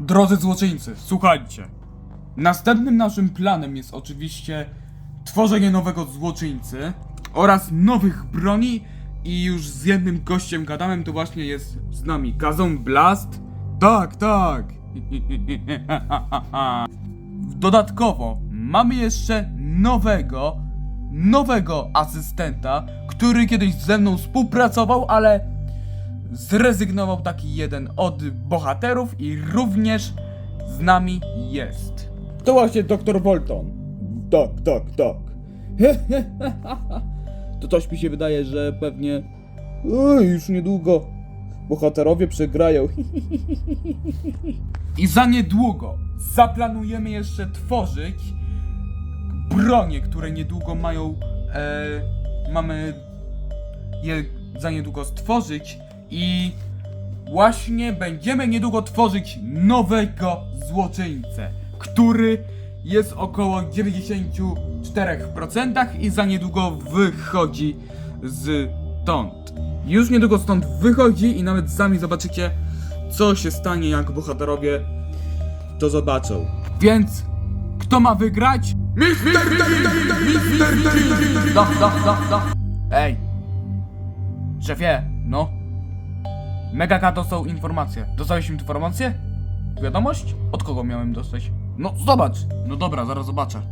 Drodzy złoczyńcy, słuchajcie. Następnym naszym planem jest oczywiście tworzenie nowego złoczyńcy oraz nowych broni i już z jednym gościem gadałem, to właśnie jest z nami Kazon Blast. Tak, tak. Dodatkowo mamy jeszcze nowego, nowego asystenta, który kiedyś ze mną współpracował, ale zrezygnował taki jeden od bohaterów i również z nami jest. To właśnie doktor Bolton. Tak, tak, tak. to coś mi się wydaje, że pewnie Oj, już niedługo bohaterowie przegrają. I za niedługo zaplanujemy jeszcze tworzyć bronie, które niedługo mają. E, mamy je za niedługo stworzyć i właśnie będziemy niedługo tworzyć nowego złoczyńcę, który jest około 94% i za niedługo wychodzi stąd. Już niedługo stąd wychodzi i nawet sami zobaczycie, co się stanie, jak bohaterowie to zobaczą. Więc kto ma wygrać? Mister Mister. Ej! Szefie, no. Mega dostał informację. Dostałeś informację? Wiadomość? Od kogo miałem dostać? No zobacz. No dobra, zaraz zobaczę.